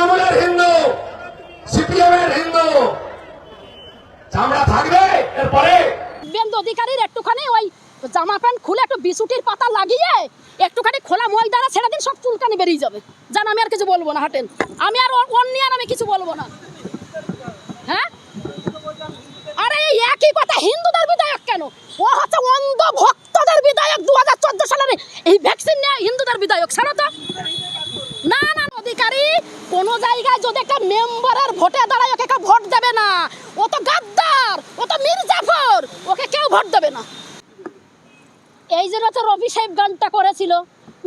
তৃণমূলের হিন্দু সিপিএম এর হিন্দু। চামড়া থাকবে, এরপরে বেন্দ অধিকারীর একটুখানি ওই জামা প্যান্ট খুলে একটু বিছুটির পাতা লাগিয়ে একটুখানি খোলা ময়দানে ছেড়ে দিন, সব চুলকানি বেরিয়ে যাবে। জান, আমি আর কিছু বলব না, হাটেন। আমি আর অন্য আর আমি কিছু বলব না। হ্যাঁ? আরে এই একই কথা, হিন্দুদের বিধায়ক কেন? ও হচ্ছে অন্ধ ভক্তদের বিধায়ক দু হাজার চোদ্দ সালের এই ভ্যাকসিন নেয় হিন্দুদের বিধায়ক ছাড়ো তো না না কোন জায়গায় যদি একটা মেম্বারের ভোটে দাঁড়ায়, ওকে কেউ ভোট দেবে না। ও তো গাদ্দার, ও তো মির্জাফর, ওকে কেউ ভোট দেবে না। এই জন্য তো রবি সাহেব গানটা করেছিল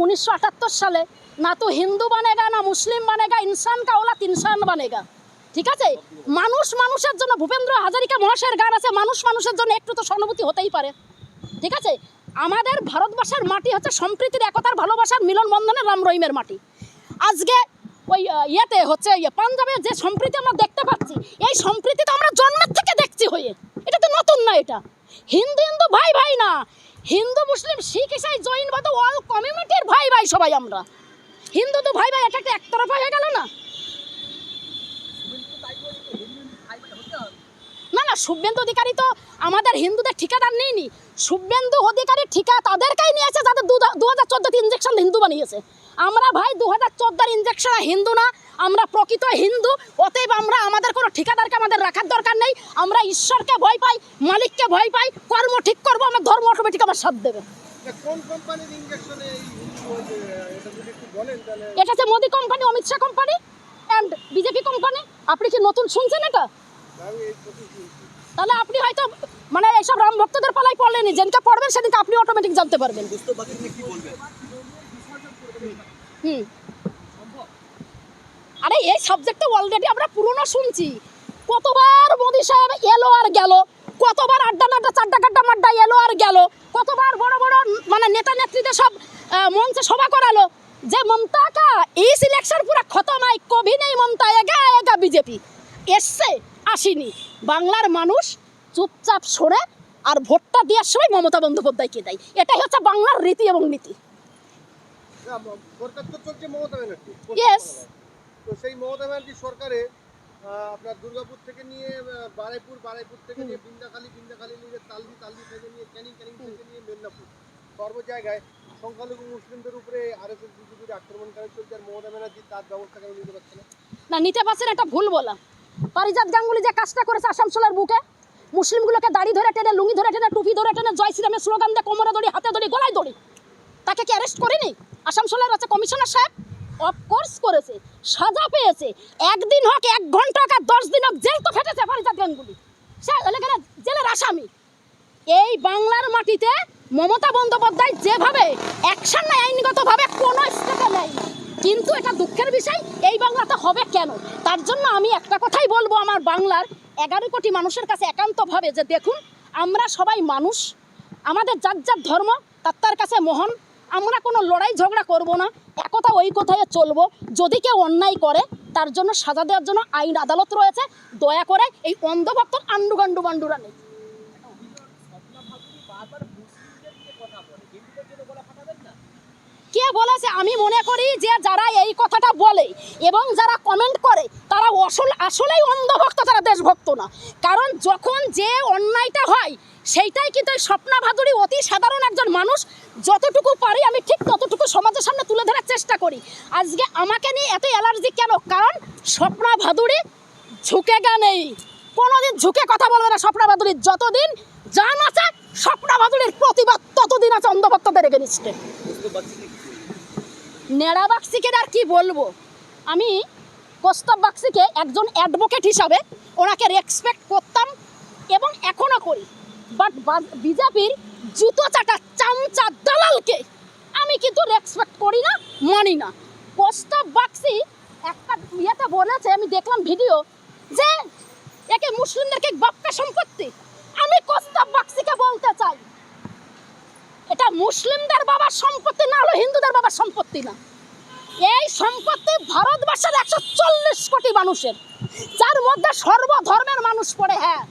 উনিশশো আটাত্তর সালে, না তো হিন্দু বানেগা, না মুসলিম বানেগা, ইনসান কা ওলা তিনসান বানেগা। ঠিক আছে? মানুষ মানুষের জন্য, ভূপেন্দ্র হাজারিকা মহাশয়ের গান আছে, মানুষ মানুষের জন্য একটু তো সহানুভূতি হতেই পারে। ঠিক আছে? আমাদের ভারতবর্ষের মাটি হচ্ছে সম্প্রীতির, একতার, ভালোবাসার মিলন বন্ধনের রাম রহিমের মাটি। আজকে ওই ইয়েতে হচ্ছে ইয়ে পাঞ্জাবে যে সম্প্রীতি আমরা দেখতে পাচ্ছি, এই সম্প্রীতি তো আমরা জন্মের থেকে দেখছি হয়ে। এটা তো নতুন না এটা। হিন্দু হিন্দু ভাই ভাই না। হিন্দু, মুসলিম, শিখ, ইসাই, জৈন বাদ অল কমিউনিটির ভাই ভাই সবাই আমরা। হিন্দু তো ভাই ভাই এটা একটা একতরফা হয়ে গেল না? না না, শুভেন্দু অধিকারী তো আমাদের হিন্দুদের ঠিকাদার নেই নি শুভেন্দু অধিকারী ঠিকা তাদেরকেই নিয়েছে যাদের দু হাজার চোদ্দোতে ইঞ্জেকশন হিন্দু বানিয়েছে। আমরা ভাই দু হাজার চোদ্দোর ইঞ্জেকশন হিন্দু না আমরা প্রকৃত হিন্দু অতএব আমরা আমাদের কোনো ঠিকাদারকে আমাদের রাখার দরকার নেই আমরা ঈশ্বরকে ভয় পাই মালিককে ভয় পাই কর্ম ঠিক করব আমার ধর্ম অটোমেটিক আমার সাথ দেবে। এটা যদি একটু বলেন তাহলে এটা হচ্ছে Modi company Amit Shah company and BJP company আপনি কি নতুন শুনছেন এটা। তাহলে আপনি হয়তো মানে এইসব রাম ভক্তদের পালাই পড়লেনি যেদিনকে পড়বেন সেদিনকে আপনি অটোমেটিক জানতে পারবেন। আরে, এই সাবজেক্টটা অলরেডি আমরা পুরনো শুনছি। কতবার মোদি সাহেব এলো আর গেল? কতবার আড্ডা নাড্ডা, চাড্ডা কাড্ডা মাড্ডা এলো আর গেল? কতবার বড় বড় মানে নেতা নেত্রীদের সব মঞ্চে সভা করালো? যে মমতা কা, এই সিলেকশন পুরা খতম আই, কভি নেই মমতা এগা এগা বিজেপি এসছে, আসেনি। বাংলার মানুষ চুপচাপ সরে আর ভোটটা দেওয়ার সময় মমতা বন্দ্যোপাধ্যায়কে দেয়। এটাই হচ্ছে বাংলার রীতি এবং নীতি। সরকার তো চলছে মমতা ব্যানার্জি. তো সেই মমতা ব্যানার্জি সরকারে আপনার দুর্গাপুর থেকে নিয়ে বারাইপুর বারাইপুর থেকে নিয়ে বিন্দাখালী বিন্দাখালী নিয়ে তালদি তালদি থেকে নিয়ে ক্যানিং ক্যানিং থেকে নিয়ে মেদিনীপুর। সর্ব জায়গায় সংখ্যালঘু মুসলিমদের উপরে আর এস এস বিজেপির আক্রমণকারী চলছে আর মমতা ব্যানার্জি তার ব্যবস্থা কেন নিতে পারছে না? না নিতে পারছেন এটা ভুল বলা। পারিজাত গাঙ্গুলি যে কাজটা করেছে আসামসোলের বুকে মুসলিমগুলোকে দাড়ি ধরে টেনে লুঙ্গি ধরে টেনে টুপি ধরে টেনে জয় শ্রীরামের স্লোগান দিয়ে কোমরে দড়ি হাতে দড়ি গলায় দড়ি তাকে কি অ্যারেস্ট করেনি? আসামসোলের আছে কমিশনার সাহেব অফকোর্স করেছে, সাজা পেয়েছে। একদিন হোক, এক ঘণ্টা হোক, আর দশ দিন হোক, জেল তো ফেটেছে পারিজাত গাঙ্গুলি। জেলের আসামি। এই বাংলার মাটিতে মমতা বন্দ্যোপাধ্যায় যেভাবে অ্যাকশন নেয় আইনগতভাবে কোনো স্টেপে নেয় কিন্তু এটা দুঃখের বিষয়, এই বাংলাতে হবে কেন? তার জন্য আমি একটা কথাই বলব আমার বাংলার এগারো কোটি মানুষের কাছে একান্তভাবে যে দেখুন, আমরা সবাই মানুষ, আমাদের যার যার ধর্ম, তার তার কাছে মহান আমরা কোনো লড়াই ঝগড়া করব না। একথা ওই কথায় চলবো। যদি কেউ অন্যায় করে, তার জন্য সাজা দেওয়ার জন্য আইন আদালত রয়েছে। দয়া করে এই অন্ধভক্ত আন্ডু গান্ডু বান্ডুরা নেই। কে বলেছে? আমি মনে করি যে যারা এই কথাটা বলে এবং যারা কমেন্ট করে, তারা আসল আসলেই অন্ধভক্ত, তারা দেশভক্ত না। কারণ যখন যে অন্যায়টা হয় সেইটাই কিন্তু এই স্বপ্না ভাদুরী অতি সাধারণ একজন মানুষ। যতটুকু পারি আমি ঠিক ততটুকু সমাজের সামনে তুলে ধরার চেষ্টা করি। আজকে আমাকে নিয়ে এত অ্যালার্জি কেন? কারণ স্বপ্না ভাদুরী ঝুঁকে গা নেই। কোনোদিন ঝুঁকে কথা বলবে না স্বপ্না ভাদুরীর যতদিন জান আছে, স্বপ্না ভাদুরীর প্রতিবাদ ততদিন আছে অন্ধভক্তদের এগেনিস্টে নেড়া বাক্সিকে আর কি বলব? আমি কস্তব বাক্সিকে একজন অ্যাডভোকেট হিসাবে ওনাকে রেসপেক্ট করতাম। এবং এখনও করি। বাট বিজেপির জুতো চাটা চামচা দালালকে আমি কিন্তু রেসপেক্ট করি না, মানি না। কস্তব বাক্সি একটা ইয়েতে বলেছে, আমি দেখলাম ভিডিও যে একে মুসলিমদেরকে বাপ্পা সম্পত্তি। আমি কস্তব বাক্সিকে বলতে চাই। এটা মুসলিমদের বাবার সম্পত্তি না হলো হিন্দুদের বাবার সম্পত্তি না। এই সম্পত্তি ভারতবর্ষের একশো চল্লিশ কোটি মানুষের, যার মধ্যে সর্বধর্মের মানুষ পড়ে হ্যাঁ।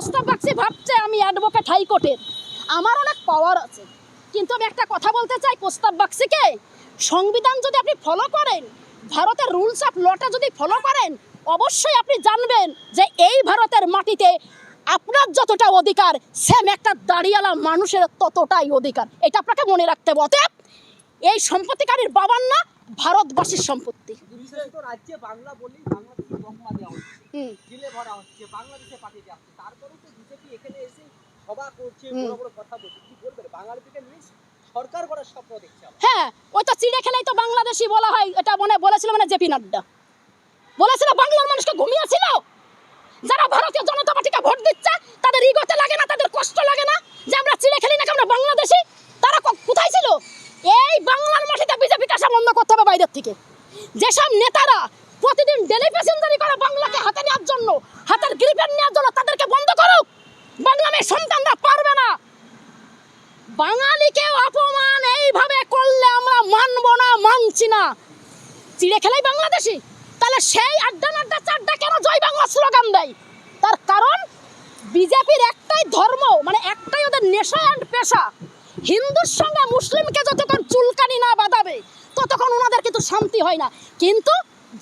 প্রস্তাব বাক্সি ভাবছে আমি অ্যাডভোকেট হাইকোর্টের আমার অনেক পাওয়ার আছে। কিন্তু আমি একটা কথা বলতে চাই প্রস্তাব বাক্সিকে সংবিধান যদি আপনি ফলো করেন ভারতের রুলস অফ লটা যদি ফলো করেন অবশ্যই আপনি জানবেন যে এই ভারতের মাটিতে আপনার যতটা অধিকার সেম একটা দাঁড়িয়ালা মানুষের ততটাই অধিকার। এটা আপনাকে মনে রাখতে হবে। অতএব এই সম্পত্তিকারীর বাবার না ভারতবাসীর সম্পত্তি। রাজ্যে বাংলা বলেই বাংলাদেশে বকমা দেওয়া হচ্ছে। হুম। ভরা হচ্ছে বাংলাদেশে পাঠিয়ে দেওয়া হচ্ছে তারপরেও তো বিজেপি এখানে এসে সভা করছে বড় বড় কথা বলছে। কি বলবেন বাঙালি থেকে নিয়ে সরকার করার স্বপ্ন দেখছে হ্যাঁ ওই তো চিড়ে খেলেই তো বাংলাদেশি বলা হয় এটা মনে বলেছিল মানে জেপি নাড্ডা। বলেছিল বাংলার মানুষকে ঘুমিয়েছিল যারা ভারতীয় জনতা পার্টিকে ভোট দিচ্ছে তাদের ইগোতে লাগে না তাদের কষ্ট লাগে না যে আমরা চিড়ে খেলি নাকি আমরা বাংলাদেশি। তারা কোথায় ছিল? এই বাংলার মাটিতে বিজেপিকে আসা বন্ধ করতে হবে বাইরের থেকে। যেসব নেতারা প্রতিদিন ডেলি প্যাসেঞ্জারি করে বাংলাকে হাতে নেওয়ার জন্য হাতের গ্রিপের নেওয়ার জন্য তাদেরকে বন্ধ করুক বাংলা মেয়ে সন্তানরা পারবে না বাঙালিকে অপমান এইভাবে করলে আমরা মানব না, মানছি না। চিড়ে খেলাই বাংলাদেশি? তাহলে সেই আড্ডা নাড্ডা চাড্ডা কেন জয় বাংলা স্লোগান দেয়? তার কারণ বিজেপির একটাই ধর্ম মানে একটাই ওদের নেশা অ্যান্ড পেশা। হিন্দুর সঙ্গে মুসলিমকে যতক্ষণ চুলকানি না বাঁধাবে, ততক্ষণ ওনাদের কিন্তু শান্তি হয় না। কিন্তু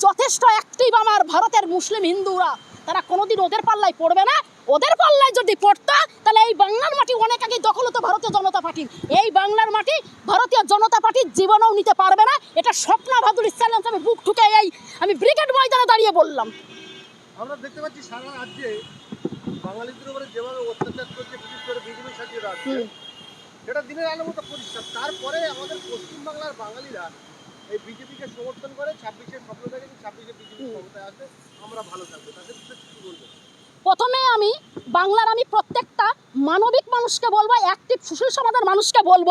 যথেষ্ট অ্যাক্টিভ আমার ভারতের মুসলিম হিন্দুরা। তারা কোনোদিন ওদের পাল্লায় পড়বে না। ওদের পাল্লায় যদি পড়তো তাহলে এই বাংলার মাটি অনেক আগে দখল হতো ভারতীয় জনতা পার্টির। এই বাংলার মাটি ভারতীয় জনতা পার্টির জীবনেও নিতে পারবে না। এটা স্বপ্না ভাদুরী চ্যালেঞ্জ। আমি বুক ঠুকে এই আমি ব্রিগেড ময়দানে দাঁড়িয়ে বললাম। আমরা দেখতে পাচ্ছি সারা রাজ্যে বাঙালিদের উপরে যেভাবে অত্যাচার করছে বিশেষ করে বিজেপি শাসিত রাজ্যে সেটা দিনের আলো মতো পরিষ্কার। তারপরে আমাদের পশ্চিমবাংলার বাঙালিরা এই বিজেপিকে সমর্থন করে ছাব্বিশের স্বপ্ন দেখে ছাব্বিশে বিজেপি ক্ষমতায় আসবে আমরা ভালো থাকব। তাদের কি বলবেন প্রথমে আমি বাংলার আমি প্রত্যেকটা মানবিক মানুষকে বলব অ্যাক্টিভ সুশীল সমাজের মানুষকে বলব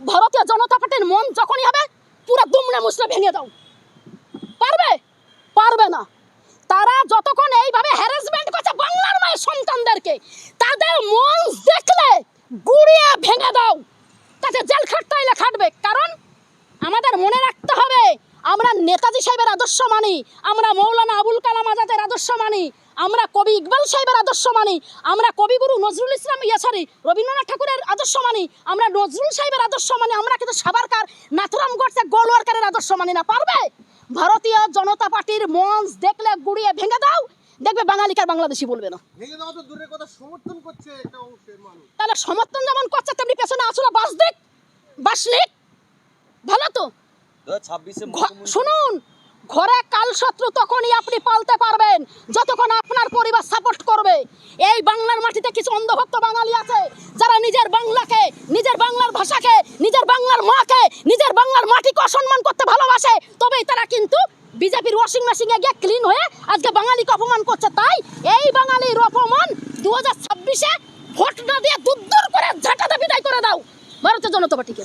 ভারতীয় জনতা পার্টির মন যখনই হবে পুরো দুমড়ে মুচড়ে ভেঙে দাও। পারবে? পারবে না। তারা যতক্ষণ এইভাবে হ্যারাসমেন্ট করছে বাংলার মায়ের সন্তানদেরকে তাদের মন দেখলে গুড়িয়ে ভেঙে দাও। তাতে জেল খাটতে খাটবে কারণ আমাদের মনে রাখতে হবে আমরা নেতাজি সাহেবের আদর্শ মানি। আমরা মৌলানা আবুল কালাম আজাদের আদর্শ মানি। আমরা কবি ইকবাল সাহেবের আদর্শ মানি। আমরা কবিগুরু নজরুল ইসলাম ইয়াসারি রবীন্দ্রনাথ ঠাকুরের আদর্শ মানি। আমরা নজরুল সাহেবের আদর্শ মানি। আমরা কিন্তু সাবারকার নাথুরাম গডসে গোলওয়ারকারের আদর্শ মানি না পারবে? ভারতীয় জনতা পার্টির মঞ্চ দেখলে গুড়িয়ে ভেঙে দাও। দেখবে বাঙালিকার বাংলাদেশি বলবে না। তাহলে সমর্থন যেমন করছে তেমনি পেছনে আসলে বাস দিক বাস শুনুন ঘরে কাল শত্রু তখনই আপনি পালতে পারবেন যতক্ষণ আপনার পরিবার সাপোর্ট করবে। এই বাংলার মাটিতে কিছু অন্ধভক্ত বাঙালি আছে যারা নিজের বাংলাকে নিজের বাংলার ভাষাকে নিজের বাংলার মাকে নিজের বাংলার মাটিকে অসম্মান করতে ভালোবাসে তবেই তারা কিন্তু বিজেপির ওয়াশিং মেশিনে গিয়ে ক্লিন হয়ে আজকে বাঙালিকে অপমান করছে। তাই এই বাঙালির অপমান দু হাজার ছাব্বিশে ভোট না দিয়ে দূর দূর করে ঝাঁটাতে বিদায় করে দাও। ভারতের জনতা পার্টিকে।